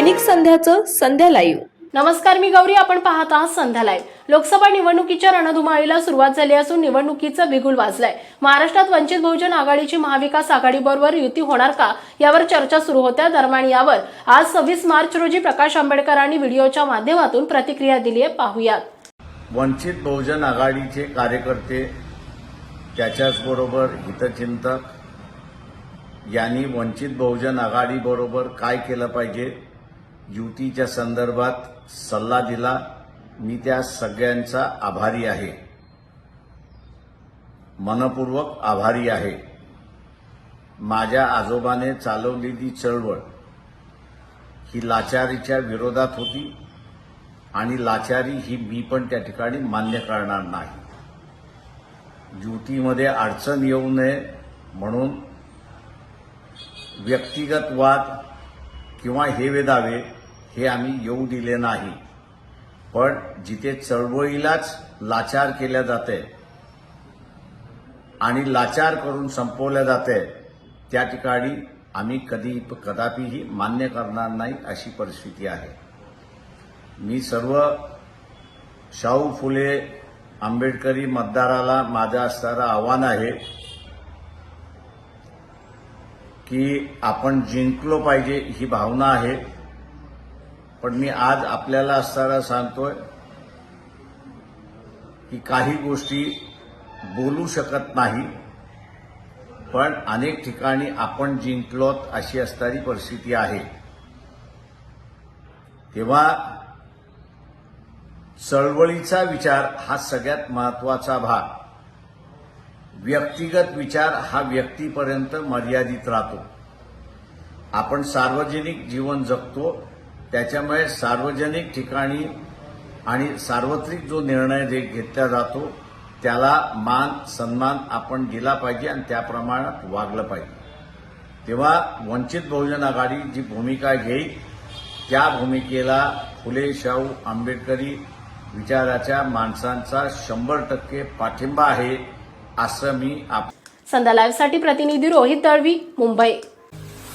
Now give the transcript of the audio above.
दैनिक संध्याचं संध्या live. नमस्कार मी गौरी. आपण पाहत आहात संध्या लाईव्ह. लोकसभा निवडणुकीच्या रणधुमाळीला सुरुवात झाली असून निवडणुकीचं बिगुल वाजलंय. महाराष्ट्रात वंचित बहुजन आघाडीची महाविकास आघाडीबरोबर युती होणार का? यावर चर्चा सुरू होत्या. दरम्यान यावर आज सव्वीस मार्च रोजी प्रकाश आंबेडकरांनी व्हिडिओच्या माध्यमातून प्रतिक्रिया दिली आहे पाहुयात. वंचित बहुजन आघाडीचे कार्यकर्ते त्याच्याचबरोबर हितचिंतक यांनी वंचित बहुजन आघाडीबरोबर काय केलं पाहिजे? युतीच्या संदर्भात सल्ला दिला. मी त्या सगळ्यांचा आभारी आहे. मनपूर्वक आभारी आहे. माझ्या आजोबाने चालवलेली चळवळ ही लाचारीच्या विरोधात होती आणि लाचारी ही मी पण त्या ठिकाणी मान्य करणार नाही. युतीमध्ये अडचण येऊ नये म्हणून व्यक्तिगत वाद किंवा हे दावे हे आम्ही येऊ दिले नाही. पण जिथे चळवळीलाच लाचार केल्या जाते आणि लाचार करून संपवल्या जाते त्या ठिकाणी आम्ही कधी कदापिही मान्य करणार नाही अशी परिस्थिती आहे. मी सर्व शाहू फुले आंबेडकरी मतदाराला माझं असणारं आव्हान आहे की आपण जिंकलो पाहिजे ही भावना आहे. पण मी आज आपल्याला असताना सांगतोय की काही गोष्टी बोलू शकत नाही पण अनेक ठिकाणी आपण जिंकलोत अशी असणारी परिस्थिती आहे. तेव्हा चळवळीचा विचार हा सगळ्यात महत्त्वाचा भाग. व्यक्तिगत विचार हा व्यक्तीपर्यंत मर्यादित राहतो. आपण सार्वजनिक जीवन जगतो त्याच्यामुळे सार्वजनिक ठिकाणी आणि सार्वत्रिक जो निर्णय जे घेतला जातो त्याला मान सन्मान आपण दिला पाहिजे आणि त्या प्रमाणात वागलं पाहिजे. तेव्हा वंचित बहुजन आघाडी जी भूमिका घेईल त्या भूमिकेला फुले शाहू आंबेडकरी विचाराच्या माणसांचा शंभर टक्के पाठिंबा आहे असं मी आप संध्या लाईव्हसाठी प्रतिनिधी रोहित दळवी मुंबई.